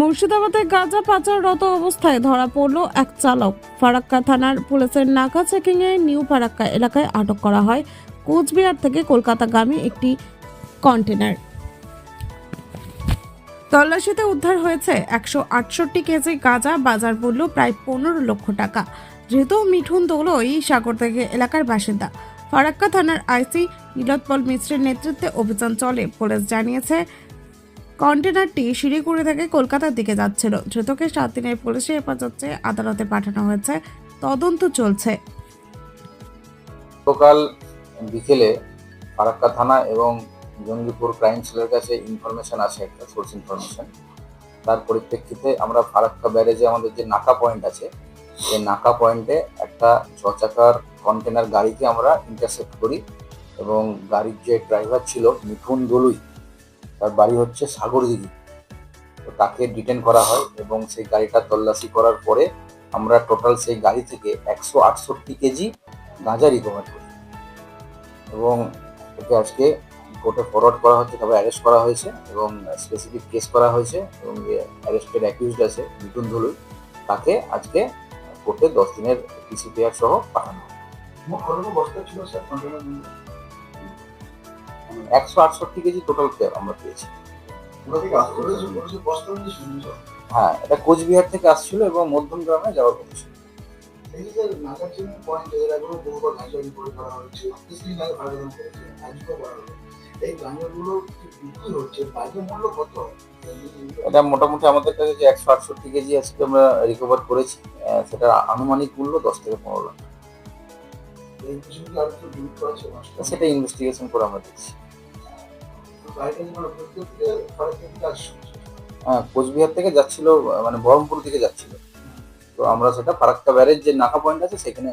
মুর্শিদাবাদে গাঁজা পাচাররত অবস্থায় ধরা পড়ল এক চালক। ফারাক্কা থানার পুলিশের নাকা চেকিংয়ে নিউ ফারাক্কা এলাকায় আটক করা হয়। কোচবিহার থেকে কলকাতাগামী একটি কন্টেনার। তল্লাশিতে উদ্ধার হয়েছে একশো আটষট্টি কেজি গাঁজা, বাজার মূল্য প্রায় পনেরো লক্ষ টাকা। ধৃত মিঠুন দোলই সাগর থেকে এলাকার বাসিন্দা। ফারাক্কা থানার আইসি নীলোৎপল মিশ্রের নেতৃত্বে অভিযান চলে। পুলিশ জানিয়েছে কন্টেনারটি শিলিগুড়ি থেকে কলকাতার দিকে যাচ্ছিল। ধৃতকে সাত দিনের পুলিশি হেফাজত আদালতে পাঠানো হয়েছে। তদন্ত চলছে। গতকাল বিকেলে ফারাক্কা থানা এবং জঙ্গিপুর ক্রাইম সেলের কাছে ইনফরমেশন আছে, একটা সোর্স ইনফরমেশন তার পরিপ্রেক্ষিতে আমরা ফারাক্কা ব্যারেজে আমাদের যে নাকা পয়েন্ট আছে সেই নাকা পয়েন্টে একটা ছ চাকার কন্টেনার গাড়িকে আমরা ইন্টারসেপ্ট করি এবং গাড়ির যে ড্রাইভার ছিল মিঠুন দলুই তার বাড়ি হচ্ছে সাগরদিঘি। তো তাকে ডিটেন করা হয় এবং সেই গাড়িটা তল্লাশি করার পরে আমরা টোটাল সেই গাড়ি থেকে একশো আটষট্টি কেজি গাঁজা রিকভার করি। এবং একে আজকে কোর্টে ফরওয়ার্ড করা হচ্ছে, তারপর অ্যারেস্ট করা হয়েছে এবং স্পেসিফিক কেস করা হয়েছে এবং যে অ্যারেস্টেড অ্যাকিউজড আছে, মিঠুন ধলুই, তাকে আজকে কোর্টে দশ দিনের পিসিপিআর সহ পাঠানো। মোট বস্তা ছিল স্যার? একশো আটষট্টি কেজি টোটাল আমরা পেয়েছি। হ্যাঁ এটা কোচবিহার থেকে আসছিল এবং মধ্যম গ্রামে যাওয়ার কথা ছিল। এটা মোটামুটি আমাদের কাছে যে একশো আটষট্টি কেজি আজকে আমরা রিকভার করেছি সেটা আনুমানিক মূল্য দশ থেকে পনেরো লাখ। সেটা ইনভেস্টিগেশন করে আমরা দেখছি। হ্যাঁ কোচবিহার থেকে যাচ্ছিল মানে বহরমপুর থেকে যাচ্ছিল। তো আমরা সেটা ফারাক্কা ব্যারেজ যে নাকা পয়েন্ট আছে, সেখানে